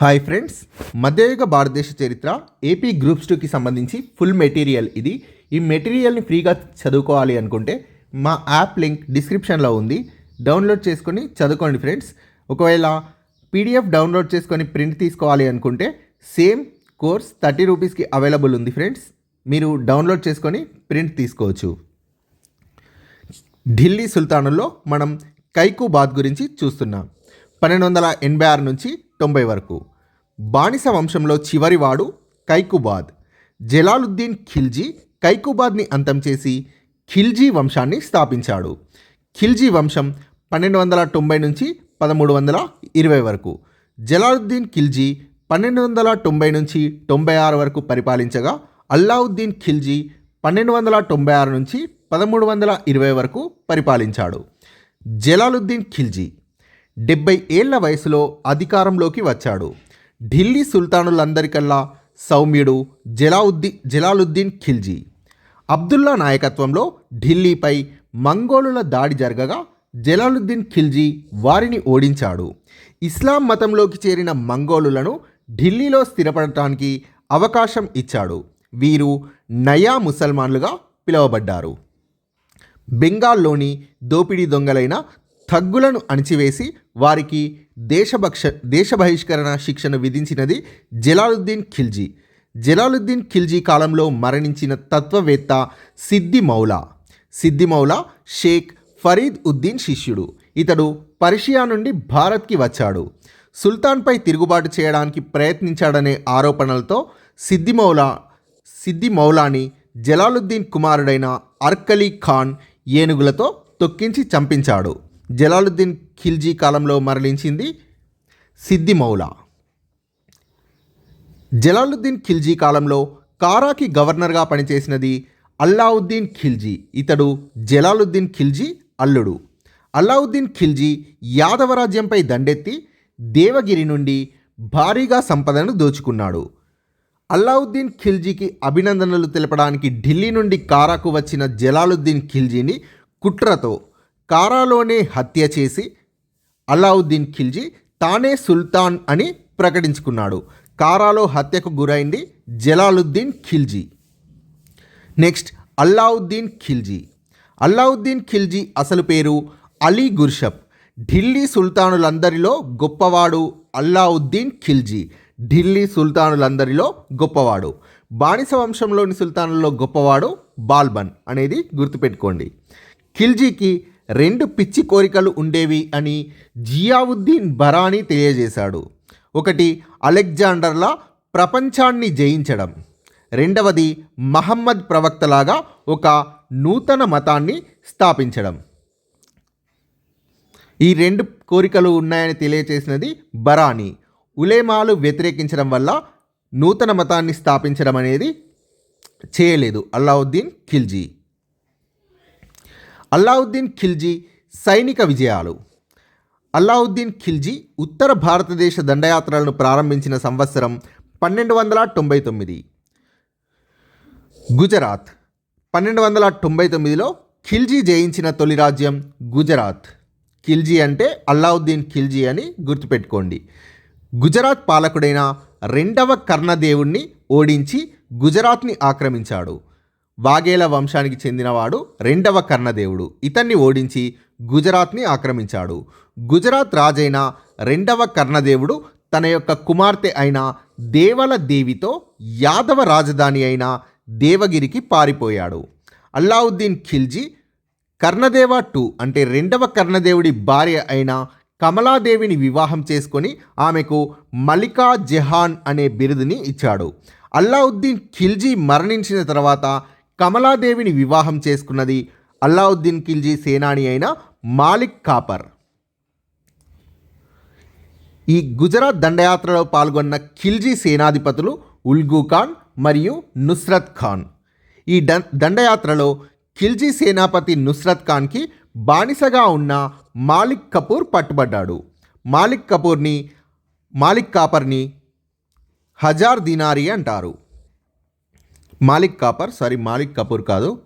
Hi friends మధ్యయుగ భారతదేశ చరిత్ర ఏపీ గ్రూప్స్ టూకి సంబంధించి ఫుల్ మెటీరియల్ ఇది. ఈ మెటీరియల్ని ఫ్రీగా చదువుకోవాలి అనుకుంటే మా యాప్ లింక్ డిస్క్రిప్షన్లో ఉంది. డౌన్లోడ్ చేసుకొని చదువుకోండి ఫ్రెండ్స్ ఒకవేళ పీడిఎఫ్ డౌన్లోడ్ చేసుకొని ప్రింట్ తీసుకోవాలి అనుకుంటే సేమ్ కోర్స్ థర్టీ రూపీస్కి అవైలబుల్ ఉంది ఫ్రెండ్స్ మీరు డౌన్లోడ్ చేసుకొని ప్రింట్ తీసుకోవచ్చు. ఢిల్లీ సుల్తానుల్లో మనం కైకు బాత్ గురించి చూస్తున్నాం. పన్నెండు వందల ఎనభై ఆరు నుంచి తొంభై వరకు. బానిస వంశంలో చివరివాడు కైకుబాద్ జలాలుద్దీన్ ఖిల్జీ కైకుబాద్ని అంతం చేసి ఖిల్జీ వంశాన్ని స్థాపించాడు. ఖిల్జీ వంశం పన్నెండు వందల తొంభై నుంచి పదమూడు వందల ఇరవై వరకు. జలాలుద్దీన్ ఖిల్జీ పన్నెండు వందల తొంభై నుంచి తొంభై ఆరు వరకు పరిపాలించగా అల్లావుద్దీన్ ఖిల్జీ పన్నెండు వందల తొంభై ఆరు నుంచి పదమూడు వందల ఇరవై వరకు పరిపాలించాడు. జలాలుద్దీన్ ఖిల్జీ డెబ్బై ఏళ్ళ వయసులో అధికారంలోకి వచ్చాడు. ఢిల్లీ సుల్తానులందరికల్లా సౌమ్యుడు జలావుద్దీ జలాలుద్దీన్ ఖిల్జీ. అబ్దుల్లా నాయకత్వంలో ఢిల్లీపై మంగోలుల దాడి జరగగా జలాలుద్దీన్ ఖిల్జీ వారిని ఓడించాడు. ఇస్లాం మతంలోకి చేరిన మంగోలులను ఢిల్లీలో స్థిరపడటానికి అవకాశం ఇచ్చాడు. వీరు నయా ముసల్మాన్లుగా పిలువబడ్డారు. బెంగాల్లోని దోపిడీ దొంగలైన థగ్గులను అణిచివేసి వారికి దేశభక్ష దేశ బహిష్కరణ శిక్షను విధించినది జలాలుద్దీన్ ఖిల్జీ. జలాలుద్దీన్ ఖిల్జీ కాలంలో మరణించిన తత్వవేత్త సిద్ది మౌలా. సిద్ది మౌలా షేక్ ఫరీద్ ఉద్దీన్ శిష్యుడు. ఇతడు పర్షియా నుండి భారత్కి వచ్చాడు. సుల్తాన్పై తిరుగుబాటు చేయడానికి ప్రయత్నించాడనే ఆరోపణలతో సిద్ది మౌలా సిద్ది మౌలాని జలాలుద్దీన్ కుమారుడైన అర్కలీ ఖాన్ ఏనుగులతో తొక్కించి చంపించాడు. జలాలుద్దీన్ ఖిల్జీ కాలంలో మరణించింది సిద్ది మౌలా. జలాలుద్దీన్ ఖిల్జీ కాలంలో కారాకి గవర్నర్గా పనిచేసినది అల్లావుద్దీన్ ఖిల్జీ. ఇతడు జలాలుద్దీన్ ఖిల్జీ అల్లుడు. అల్లావుద్దీన్ ఖిల్జీ యాదవరాజ్యంపై దండెత్తి దేవగిరి నుండి భారీగా సంపదను దోచుకున్నాడు. అల్లావుద్దీన్ ఖిల్జీకి అభినందనలు తెలపడానికి ఢిల్లీ నుండి కారాకు వచ్చిన జలాలుద్దీన్ ఖిల్జీని కుట్రతో కారాలోనే హత్య చేసి అల్లావుద్దీన్ ఖిల్జీ తానే సుల్తాన్ అని ప్రకటించుకున్నాడు. కారాలో హత్యకు గురైంది జలాలుద్దీన్ ఖిల్జీ. నెక్స్ట్ అల్లావుద్దీన్ ఖిల్జీ. అల్లావుద్దీన్ ఖిల్జీ అసలు పేరు అలీ గుర్షప్. ఢిల్లీ సుల్తానులందరిలో గొప్పవాడు అల్లావుద్దీన్ ఖిల్జీ. ఢిల్లీ సుల్తానులందరిలో గొప్పవాడు. బానిస వంశంలోని సుల్తానుల్లో గొప్పవాడు బాల్బన్ అనేది గుర్తుపెట్టుకోండి. ఖిల్జీకి రెండు పిచ్చి కోరికలు ఉండేవి అని జియావుద్దీన్ బరానీ తెలియజేశాడు. ఒకటి అలెగ్జాండర్లా ప్రపంచాన్ని జయించడం. రెండవది మహమ్మద్ ప్రవక్తలాగా ఒక నూతన మతాన్ని స్థాపించడం. ఈ రెండు కోరికలు ఉన్నాయని తెలియచేసినది బరానీ. ఉలేమాలు వ్యతిరేకించడం వల్ల నూతన మతాన్ని స్థాపించడం అనేది చేయలేదు. అల్లావుద్దీన్ ఖిల్జీ. అల్లావుద్దీన్ ఖిల్జీ సైనిక విజయాలు. అల్లావుద్దీన్ ఖిల్జీ ఉత్తర భారతదేశ దండయాత్రలను ప్రారంభించిన సంవత్సరం పన్నెండు వందల తొంభై తొమ్మిది. గుజరాత్. పన్నెండు వందల తొంభై తొమ్మిదిలో ఖిల్జీ జయించిన తొలి రాజ్యం గుజరాత్. ఖిల్జీ అంటే అల్లావుద్దీన్ ఖిల్జీ అని గుర్తుపెట్టుకోండి. గుజరాత్ పాలకుడైన రెండవ కర్ణదేవుణ్ణి ఓడించి గుజరాత్ని ఆక్రమించాడు. వాఘేల వంశానికి చెందినవాడు రెండవ కర్ణదేవుడు. ఇతన్ని ఓడించి గుజరాత్ని ఆక్రమించాడు. గుజరాత్ రాజైన రెండవ కర్ణదేవుడు తన యొక్క కుమార్తె అయిన దేవల దేవితో యాదవ రాజధాని అయిన దేవగిరికి పారిపోయాడు. అల్లావుద్దీన్ ఖిల్జీ కర్ణదేవ టూ అంటే రెండవ కర్ణదేవుడి భార్య అయిన కమలాదేవిని వివాహం చేసుకొని ఆమెకు మలికా జెహాన్ అనే బిరుదుని ఇచ్చాడు. అల్లావుద్దీన్ ఖిల్జీ మరణించిన తర్వాత కమలాదేవిని వివాహం చేసుకున్నది అల్లావుద్దీన్ ఖిల్జీ సేనాని అయిన మాలిక్ కాపర్. ఈ గుజరాత్ దండయాత్రలో పాల్గొన్న ఖిల్జీ సేనాధిపతులు ఉల్గు ఖాన్ మరియు నుస్రత్ ఖాన్. ఈ దండయాత్రలో ఖిల్జీ సేనాపతి నుస్రత్ ఖాన్కి బానిసగా ఉన్న మాలిక్ కపూర్ పట్టుబడ్డాడు. మాలిక్ కపూర్ని మాలిక్ కాపర్ని హజార్ దినారి అంటారు. మాలిక్ కాపర్ సారీ మాలిక్ కపూర్ కాదు.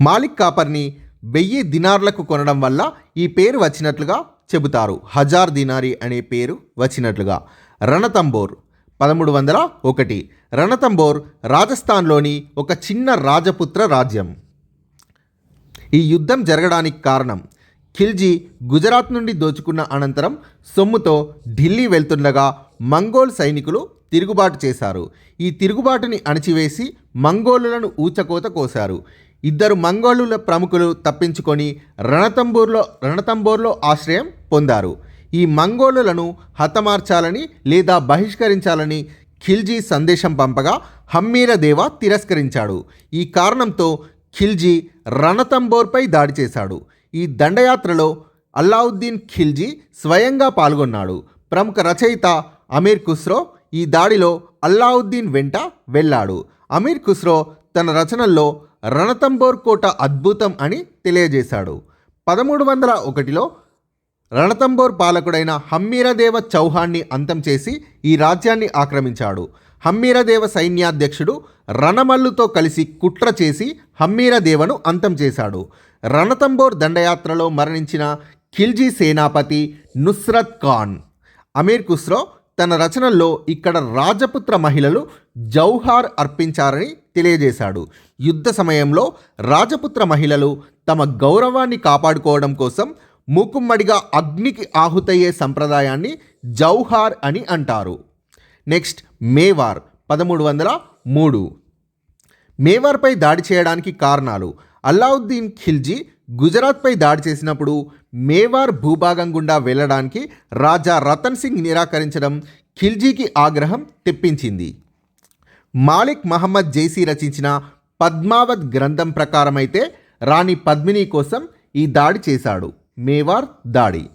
మాలిక్ కాపర్ని వెయ్యి దినార్లకు కొనడం వల్ల ఈ పేరు వచ్చినట్లుగా చెబుతారు. హజార్ దినారి అనే పేరు వచ్చినట్లుగా. రణతంబోర్ పదమూడు వందల ఒకటి. రణతంబోర్ రాజస్థాన్లోని ఒక చిన్న రాజపుత్ర రాజ్యం. ఈ యుద్ధం జరగడానికి కారణం ఖిల్జీ గుజరాత్ నుండి దోచుకున్న అనంతరం సొమ్ముతో ఢిల్లీ వెళ్తుండగా మంగోల్ సైనికులు తిరుగుబాటు చేశారు. ఈ తిరుగుబాటుని అణచివేసి మంగోలులను ఊచకోత కోశారు. ఇద్దరు మంగోలుల ప్రముఖులు తప్పించుకొని రణతంబూర్లో రణతంబోర్లో ఆశ్రయం పొందారు. ఈ మంగోలులను హతమార్చాలని లేదా బహిష్కరించాలని ఖిల్జీ సందేశం పంపగా హమ్మీరదేవ తిరస్కరించాడు. ఈ కారణంతో ఖిల్జీ రణతంబోర్పై దాడి చేశాడు. ఈ దండయాత్రలో అల్లావుద్దీన్ ఖిల్జీ స్వయంగా పాల్గొన్నాడు. ప్రముఖ రచయిత అమీర్ ఖుస్రో ఈ దాడిలో అల్లావుద్దీన్ వెంట వెళ్ళాడు. అమీర్ ఖుస్రో తన రచనల్లో రణతంబోర్ కోట అద్భుతం అని తెలియజేశాడు. పదమూడు వందల ఒకటిలో రణతంబోర్ పాలకుడైన హమ్మీరదేవ చౌహాన్ని అంతం చేసి ఈ రాజ్యాన్ని ఆక్రమించాడు. హమ్మీరదేవ సైన్యాధ్యక్షుడు రణమల్లుతో కలిసి కుట్ర చేసి హమ్మీరదేవను అంతం చేశాడు. రణతంబోర్ దండయాత్రలో మరణించిన ఖిల్జీ సేనాపతి నుస్రత్ ఖాన్. అమీర్ ఖుస్రో తన రచనల్లో ఇక్కడ రాజపుత్ర మహిళలు జౌహార్ అర్పించారని తెలియజేశాడు. యుద్ధ సమయంలో రాజపుత్ర మహిళలు తమ గౌరవాన్ని కాపాడుకోవడం కోసం మూకుమ్మడిగా అగ్నికి ఆహుతయ్యే సంప్రదాయాన్ని జౌహార్ అని అంటారు. నెక్స్ట్ మేవార్ పదమూడు వందల మూడు. మేవార్పై దాడి చేయడానికి కారణాలు. అల్లావుద్దీన్ ఖిల్జీ గుజరాత్పై దాడి చేసినప్పుడు మేవార్ భూభాగం గుండా వెళ్ళడానికి రాజా రతన్ సింగ్ నిరాకరించడం ఖిల్జీకి ఆగ్రహం తెప్పించింది. మాలిక్ మహమ్మద్ జైసీ రచించిన పద్మావత్ గ్రంథం ప్రకారమైతే రాణి పద్మిని కోసం ఈ దాడి చేశాడు మేవార్ దాడి.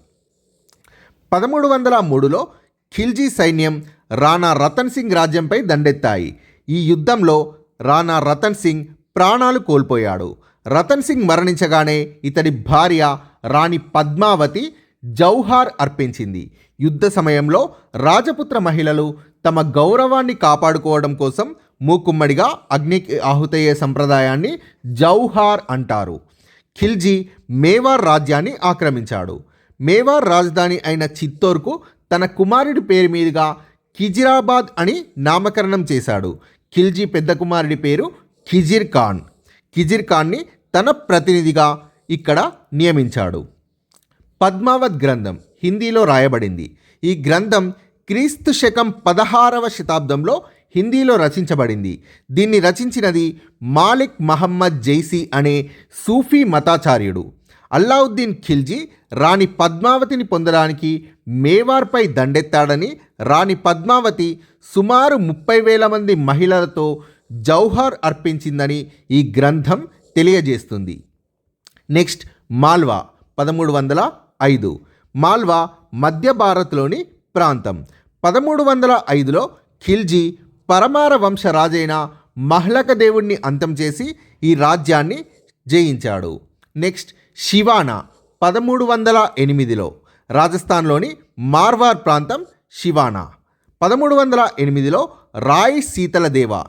పదమూడు వందల మూడులో ఖిల్జీ సైన్యం రాణా రతన్ సింగ్ రాజ్యంపై దండెత్తాయి. ఈ యుద్ధంలో రాణా రతన్ సింగ్ ప్రాణాలు కోల్పోయాడు. రతన్ సింగ్ మరణించగానే ఇతడి భార్య రాణి పద్మావతి జౌహార్ అర్పించింది. యుద్ధ సమయంలో రాజపుత్ర మహిళలు తమ గౌరవాన్ని కాపాడుకోవడం కోసం మూకుమ్మడిగా అగ్నికి ఆహుతయ్యే సంప్రదాయాన్ని జౌహార్ అంటారు. ఖిల్జీ మేవార్ రాజ్యాన్ని ఆక్రమించాడు. మేవార్ రాజధాని అయిన చిత్తోర్కు తన కుమారుడి పేరు మీదుగా కిజిరాబాద్ అని నామకరణం చేశాడు. ఖిల్జీ పెద్ద కుమారుడి పేరు ఖిజిర్ ఖాన్. ఖిజిర్ ఖాన్ని తన ప్రతినిధిగా ఇక్కడ నియమించాడు. పద్మావత్ గ్రంథం హిందీలో రాయబడింది. ఈ గ్రంథం క్రీస్తు శకం పదహారవ శతాబ్దంలో హిందీలో రచించబడింది. దీన్ని రచించినది మాలిక్ మహమ్మద్ జైసీ అనే సూఫీ మతాచార్యుడు. అల్లావుద్దీన్ ఖిల్జీ రాణి పద్మావతిని పొందడానికి మేవార్పై దండెత్తాడని రాణి పద్మావతి సుమారు ముప్పై వేల మంది మహిళలతో జౌహర్ అర్పించిందని ఈ గ్రంథం తెలియజేస్తుంది. నెక్స్ట్ మాల్వా పదమూడు వందల ఐదు. మాల్వా మధ్య భారత్లోని ప్రాంతం. పదమూడు వందల ఐదులో ఖిల్జీ పరమార వంశ రాజైన మహ్లక దేవుణ్ణి అంతం చేసి ఈ రాజ్యాన్ని జయించాడు. నెక్స్ట్ శివానా పదమూడు వందల ఎనిమిదిలో రాజస్థాన్లోని మార్వార్ ప్రాంతం శివానా. పదమూడు వందల ఎనిమిదిలో రాయ్ శీతలదేవ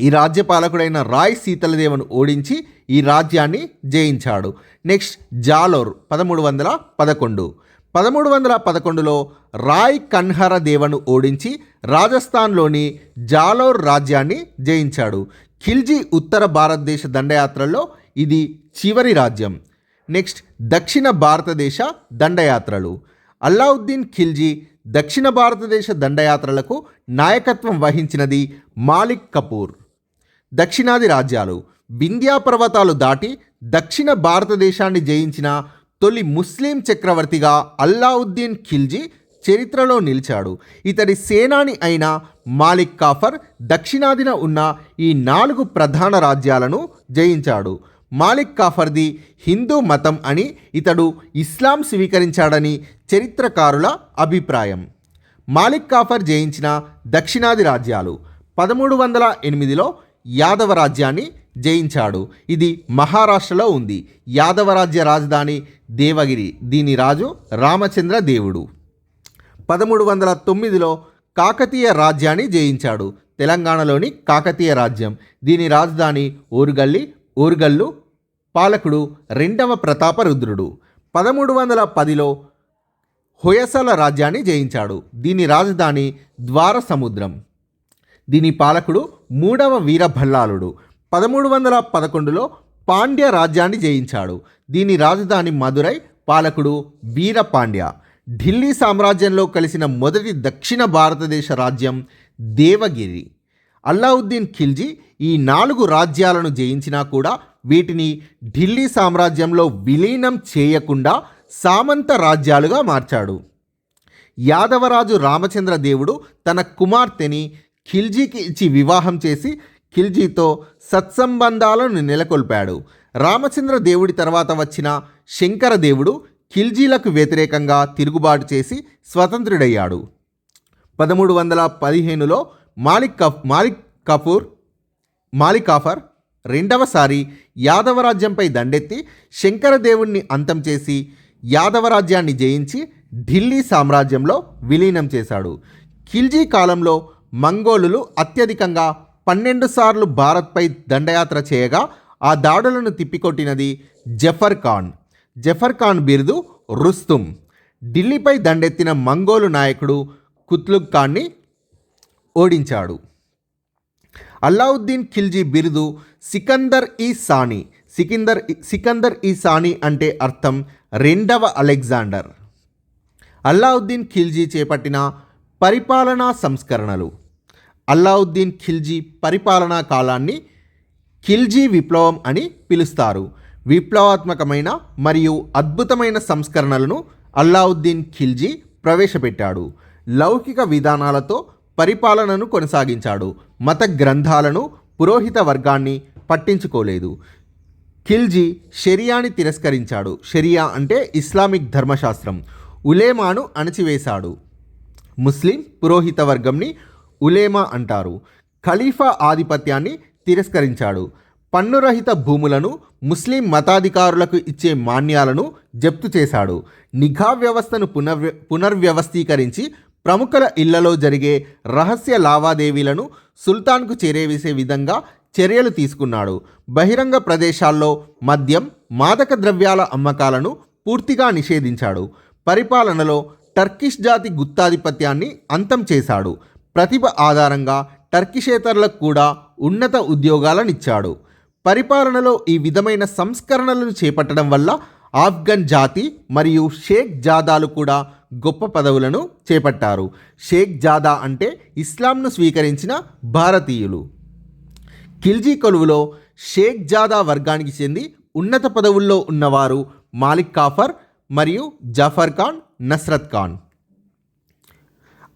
ఈ రాజ్యపాలకుడైన రాయ్ సీతలదేవను ఓడించి ఈ రాజ్యాన్ని జయించాడు. నెక్స్ట్ జాలోర్ పదమూడు వందల పదకొండు. పదమూడు వందల పదకొండులో రాయ్ కన్హర దేవను ఓడించి రాజస్థాన్లోని జాలోర్ రాజ్యాన్ని జయించాడు. ఖిల్జీ ఉత్తర భారతదేశ దండయాత్రల్లో ఇది చివరి రాజ్యం. నెక్స్ట్ దక్షిణ భారతదేశ దండయాత్రలు. అల్లావుద్దీన్ ఖిల్జీ దక్షిణ భారతదేశ దండయాత్రలకు నాయకత్వం వహించినది మాలిక్ కపూర్. దక్షిణాది రాజ్యాలు వింధ్యా పర్వతాలు దాటి దక్షిణ భారతదేశాన్ని జయించిన తొలి ముస్లిం చక్రవర్తిగా అల్లావుద్దీన్ ఖిల్జీ చరిత్రలో నిలిచాడు. ఇతడి సేనాని అయిన మాలిక్ కాఫర్ దక్షిణాదిన ఉన్న ఈ నాలుగు ప్రధాన రాజ్యాలను జయించాడు. మాలిక్ కాఫర్ది హిందూ మతం అని ఇతడు ఇస్లాం స్వీకరించాడని చరిత్రకారుల అభిప్రాయం. మాలిక్ కాఫర్ జయించిన దక్షిణాది రాజ్యాలు పదమూడు వందల ఎనిమిదిలో యాదవ రాజ్యాన్ని జయించాడు. ఇది మహారాష్ట్రలో ఉంది. యాదవ రాజ్య రాజధాని దేవగిరి. దీని రాజు రామచంద్ర దేవుడు. పదమూడు వందల తొమ్మిదిలో కాకతీయ రాజ్యాన్ని జయించాడు. తెలంగాణలోని కాకతీయ రాజ్యం. దీని రాజధాని ఊరుగల్లి ఊరుగల్లు పాలకుడు రెండవ ప్రతాపరుద్రుడు. పదమూడు వందల పదిలో హొయసల రాజ్యాన్ని జయించాడు. దీని రాజధాని ద్వార సముద్రం దీని పాలకుడు మూడవ వీరభల్లాలుడు. పదమూడు వందల పదకొండులో పాండ్య రాజ్యాన్ని జయించాడు. దీని రాజధాని మదురై పాలకుడు వీరపాండ్య. ఢిల్లీ సామ్రాజ్యంలో కలిసిన మొదటి దక్షిణ భారతదేశ రాజ్యం దేవగిరి. అల్లావుద్దీన్ ఖిల్జీ ఈ నాలుగు రాజ్యాలను జయించినా కూడా వీటిని ఢిల్లీ సామ్రాజ్యంలో విలీనం చేయకుండా సామంత రాజ్యాలుగా మార్చాడు. యాదవరాజు రామచంద్ర దేవుడు తన కుమార్తెని ఖిల్జీకి ఇచ్చి వివాహం చేసి ఖిల్జీతో సత్సంబంధాలను నెలకొల్పాడు. రామచంద్ర దేవుడి తర్వాత వచ్చిన శంకర దేవుడు ఖిల్జీలకు వ్యతిరేకంగా తిరుగుబాటు చేసి స్వతంత్రుడయ్యాడు. పదమూడు వందల పదిహేనులో మాలిక్ కఫ్ మాలిక్ కపూర్ మాలికాఫర్ రెండవసారి యాదవరాజ్యంపై దండెత్తి శంకరదేవుణ్ణి అంతం చేసి యాదవరాజ్యాన్ని జయించి ఢిల్లీ సామ్రాజ్యంలో విలీనం చేశాడు. ఖిల్జీ కాలంలో మంగోలులు అత్యధికంగా పన్నెండు సార్లు భారత్పై దండయాత్ర చేయగా ఆ దాడులను తిప్పికొట్టినది జఫర్ ఖాన్. జఫర్ ఖాన్ బిరుదు రుస్తుం. ఢిల్లీపై దండెత్తిన మంగోలు నాయకుడు కుత్లుగ్ ఖాన్ని ఓడించాడు. అల్లావుద్దీన్ ఖిల్జీ బిరుదు సికందర్ ఈ సాని. సికిందర్ సికందర్ ఈ సాని అంటే అర్థం రెండవ అలెగ్జాండర్. అల్లావుద్దీన్ ఖిల్జీ చేపట్టిన పరిపాలనా సంస్కరణలు. అల్లావుద్దీన్ ఖిల్జీ పరిపాలనా కాలాన్ని ఖిల్జీ విప్లవం అని పిలుస్తారు. విప్లవాత్మకమైన మరియు అద్భుతమైన సంస్కరణలను అల్లావుద్దీన్ ఖిల్జీ ప్రవేశపెట్టాడు. లౌకిక విధానాలతో పరిపాలనను కొనసాగించాడు. మత గ్రంథాలను పురోహిత వర్గాన్ని పట్టించుకోలేదు. ఖిల్జీ షరియాని తిరస్కరించాడు. షరియా అంటే ఇస్లామిక్ ధర్మశాస్త్రం. ఉలేమాను అణచివేశాడు. ముస్లిం పురోహిత వర్గంని ఉలేమా అంటారు. ఖలీఫా ఆధిపత్యాన్ని తిరస్కరించాడు. పన్నురహిత భూములను ముస్లిం మతాధికారులకు ఇచ్చే మాన్యాలను జప్తు చేశాడు. నిఘా వ్యవస్థను పునర్వ్య పునర్వ్యవస్థీకరించి ప్రముఖుల ఇళ్ళలో జరిగే రహస్య లావాదేవీలను సుల్తాన్కు చేరేవేసే విధంగా చర్యలు తీసుకున్నాడు. బహిరంగ ప్రదేశాల్లో మద్యం మాదక ద్రవ్యాల అమ్మకాలను పూర్తిగా నిషేధించాడు. పరిపాలనలో టర్కిష్ జాతి గుత్తాధిపత్యాన్ని అంతం చేశాడు. ప్రతిభ ఆధారంగా టర్కిషేతరులకు కూడా ఉన్నత ఉద్యోగాలనిచ్చాడు. పరిపాలనలో ఈ విధమైన సంస్కరణలను చేపట్టడం వల్ల ఆఫ్ఘన్ జాతి మరియు షేక్ జాదాలు కూడా గొప్ప పదవులను చేపట్టారు. షేక్ జాదా అంటే ఇస్లాంను స్వీకరించిన భారతీయులు. ఖిల్జీ కొలువులో షేక్ జాదా వర్గానికి చెంది ఉన్నత పదవుల్లో ఉన్నవారు మాలిక్ కాఫర్ మరియు జఫర్ ఖాన్ నస్రత్ ఖాన్.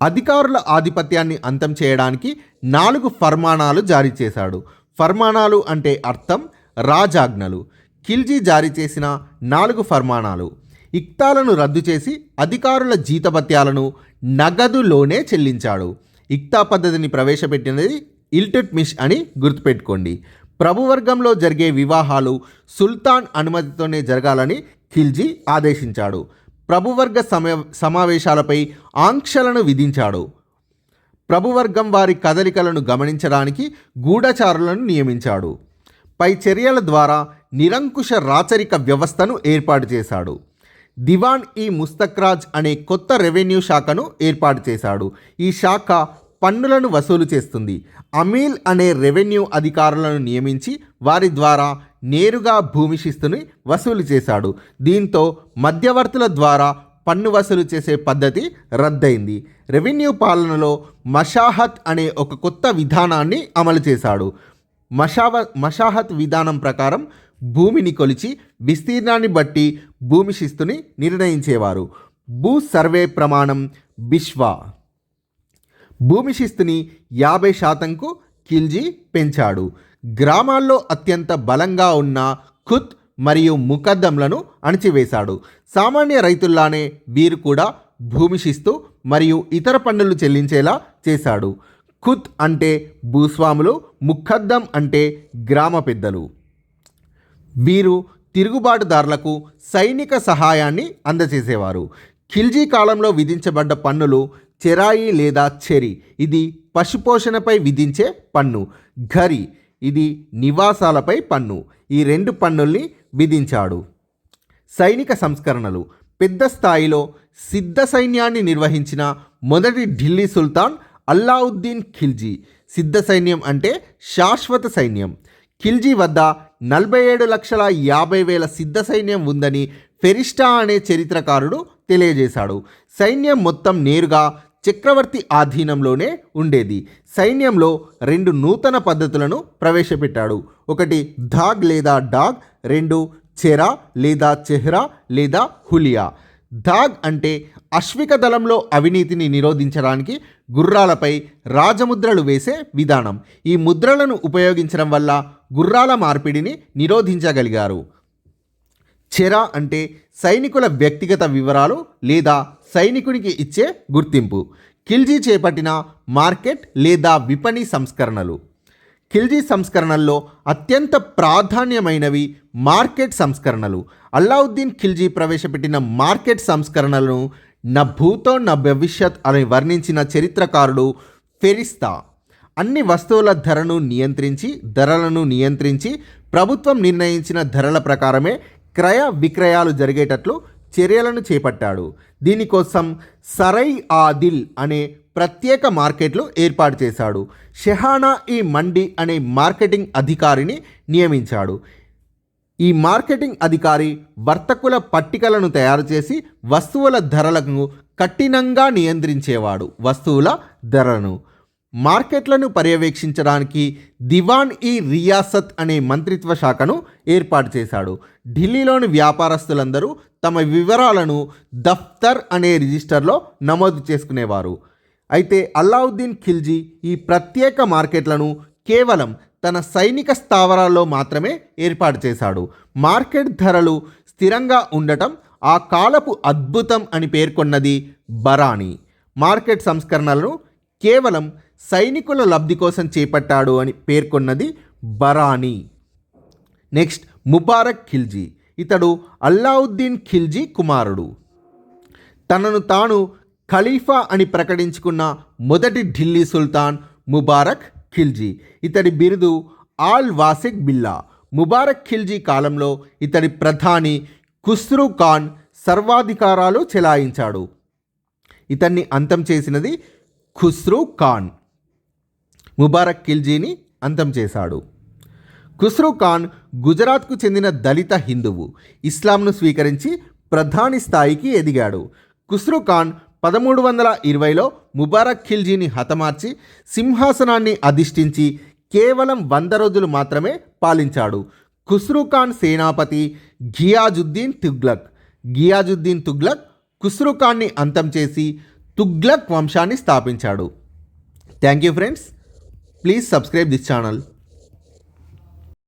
అధికారుల ఆధిపత్యాన్ని అంతం చేయడానికి నాలుగు ఫర్మానాలు జారీ చేశాడు. ఫర్మానాలు అంటే అర్థం రాజాజ్ఞలు. ఖిల్జీ జారీ చేసిన నాలుగు ఫర్మానాలు. ఇక్తాలను రద్దు చేసి అధికారుల జీతభత్యాలను నగదులోనే చెల్లించాడు. ఇక్తా పద్ధతిని ప్రవేశపెట్టినది ఇల్టుట్మిష్ అని గుర్తుపెట్టుకోండి. ప్రభువర్గంలో జరిగే వివాహాలు సుల్తాన్ అనుమతితోనే జరగాలని ఖిల్జీ ఆదేశించాడు. ప్రభువర్గ సమ సమావేశాలపై ఆంక్షలను విధించాడు. ప్రభువర్గం వారి కదలికలను గమనించడానికి గూఢచారులను నియమించాడు. పై చర్యల ద్వారా నిరంకుశ రాచరిక వ్యవస్థను ఏర్పాటు చేశాడు. దివాన్ ఈ ముస్తక్రాజ్ అనే కొత్త రెవెన్యూ శాఖను ఏర్పాటు చేశాడు. ఈ శాఖ పన్నులను వసూలు చేస్తుంది. అమీల్ అనే రెవెన్యూ అధికారులను నియమించి వారి ద్వారా నేరుగా భూమి శిస్తుని వసూలు చేశాడు. దీంతో మధ్యవర్తుల ద్వారా పన్ను వసూలు చేసే పద్ధతి రద్దయింది. రెవెన్యూ పాలనలో మషాహత్ అనే ఒక కొత్త విధానాన్ని అమలు చేశాడు. మషావ మషాహత్ విధానం ప్రకారం భూమిని కొలిచి విస్తీర్ణాన్ని బట్టి భూమి శిస్తుని నిర్ణయించేవారు. భూ సర్వే ప్రమాణం బిష్వా. భూమి శిస్తుని యాభై శాతంకు ఖిల్జీ పెంచాడు. గ్రామాల్లో అత్యంత బలంగా ఉన్న ఖుత్ మరియు ముకద్దంలను అణచివేశాడు. సామాన్య రైతుల్లానే వీరు కూడా భూమి శిస్తు మరియు ఇతర పన్నులు చెల్లించేలా చేశాడు. ఖుత్ అంటే భూస్వాములు ముఖద్దం అంటే గ్రామ పెద్దలు. వీరు తిరుగుబాటుదారులకు సైనిక సహాయాన్ని అందజేసేవారు. ఖిల్జీ కాలంలో విధించబడ్డ పన్నులు చెరాయి లేదా చెరి. ఇది పశుపోషణపై విధించే పన్ను. ఘరి. ఇది నివాసాలపై పన్ను. ఈ రెండు పన్నుల్ని విధించాడు. సైనిక సంస్కరణలు. పెద్ద స్థాయిలో సిద్ధ సైన్యాన్ని నిర్వహించిన మొదటి ఢిల్లీ సుల్తాన్ అల్లావుద్దీన్ ఖిల్జీ. సిద్ధ సైన్యం అంటే శాశ్వత సైన్యం. ఖిల్జీ వద్ద నలభై ఏడు లక్షల యాభై వేల సిద్ధ సైన్యం ఉందని ఫెరిస్టా అనే చరిత్రకారుడు తెలియజేశాడు. సైన్యం మొత్తం నేరుగా చక్రవర్తి ఆధీనంలోనే ఉండేది. సైన్యంలో రెండు నూతన పద్ధతులను ప్రవేశపెట్టాడు. ఒకటి ధాగ్ లేదా డాగ్ రెండు చెరా లేదా చెహ్రా లేదా హులియా. ధాగ్ అంటే అశ్విక దళంలో అవినీతిని నిరోధించడానికి గుర్రాలపై రాజముద్రలు వేసే విధానం. ఈ ముద్రలను ఉపయోగించడం వల్ల గుర్రాల మార్పిడిని నిరోధించగలిగారు. చెరా అంటే సైనికుల వ్యక్తిగత వివరాలు లేదా సైనికునికి ఇచ్చే గుర్తింపు. ఖిల్జీ చేపట్టిన మార్కెట్ లేదా విపణి సంస్కరణలు. ఖిల్జీ సంస్కరణల్లో అత్యంత ప్రాధాన్యమైనవి మార్కెట్ సంస్కరణలు. అల్లావుద్దీన్ ఖిల్జీ ప్రవేశపెట్టిన మార్కెట్ సంస్కరణలను నా భూతో నా భవిష్యత్ అని వర్ణించిన చరిత్రకారుడు ఫెరిస్తా. అన్ని వస్తువుల ధరను నియంత్రించి ధరలను నియంత్రించి ప్రభుత్వం నిర్ణయించిన ధరల ప్రకారమే క్రయ విక్రయాలు జరిగేటట్లు చర్యలను చేపట్టాడు. దీనికోసం సరై ఆదిల్ అనే ప్రత్యేక మార్కెట్లు ఏర్పాటు చేశాడు. షెహానా ఈ మండి అనే మార్కెటింగ్ అధికారిని నియమించాడు. ఈ మార్కెటింగ్ అధికారి వర్తకుల పట్టికలను తయారు చేసి వస్తువుల ధరలను కఠినంగా నియంత్రించేవాడు. వస్తువుల ధరలను మార్కెట్లను పర్యవేక్షించడానికి దివాన్ ఈ రియాసత్ అనే మంత్రిత్వ శాఖను ఏర్పాటు చేశాడు. ఢిల్లీలోని వ్యాపారస్తులందరూ తమ వివరాలను దఫ్తర్ అనే రిజిస్టర్లో నమోదు చేసుకునేవారు. అయితే అల్లావుద్దీన్ ఖిల్జీ ఈ ప్రత్యేక మార్కెట్లను కేవలం తన సైనిక స్థావరాల్లో మాత్రమే ఏర్పాటు చేశాడు. మార్కెట్ ధరలు స్థిరంగా ఉండటం ఆ కాలపు అద్భుతం అని పేర్కొన్నది బరాణి మార్కెట్ సంస్కరణలను కేవలం సైనికుల లబ్ధి కోసం చేపట్టాడు అని పేర్కొన్నది బరాని. నెక్స్ట్ ముబారక్ ఖిల్జీ. ఇతడు అల్లావుద్దీన్ ఖిల్జీ కుమారుడు. తనను తాను ఖలీఫా అని ప్రకటించుకున్న మొదటి ఢిల్లీ సుల్తాన్ ముబారక్ ఖిల్జీ. ఇతడి బిరుదు ఆల్ వాసిక్ బిల్లా. ముబారక్ ఖిల్జీ కాలంలో ఇతడి ప్రధాని ఖుస్రూ ఖాన్ సర్వాధికారాలు చెలాయించాడు. ఇతన్ని అంతం చేసినది ఖుస్రూ ఖాన్. ముబారక్ ఖిల్జీని అంతం చేశాడు. ఖుస్రూ ఖాన్ గుజరాత్కు చెందిన దళిత హిందువు. ఇస్లాంను స్వీకరించి ప్రధాని స్థాయికి ఎదిగాడు. ఖుస్రూ ఖాన్ పదమూడు వందల ఇరవైలో ముబారక్ ఖిల్జీని హతమార్చి సింహాసనాన్ని అధిష్ఠించి కేవలం వంద రోజులు మాత్రమే పాలించాడు. ఖుస్రూ ఖాన్ సేనాపతి ఘియాజుద్దీన్ తుగ్లక్. ఘియాజుద్దీన్ తుగ్లక్ ఖుస్రూ ఖాన్ని అంతం చేసి తుగ్లక్ వంశాన్ని స్థాపించాడు. Thank you friends. Please subscribe this channel.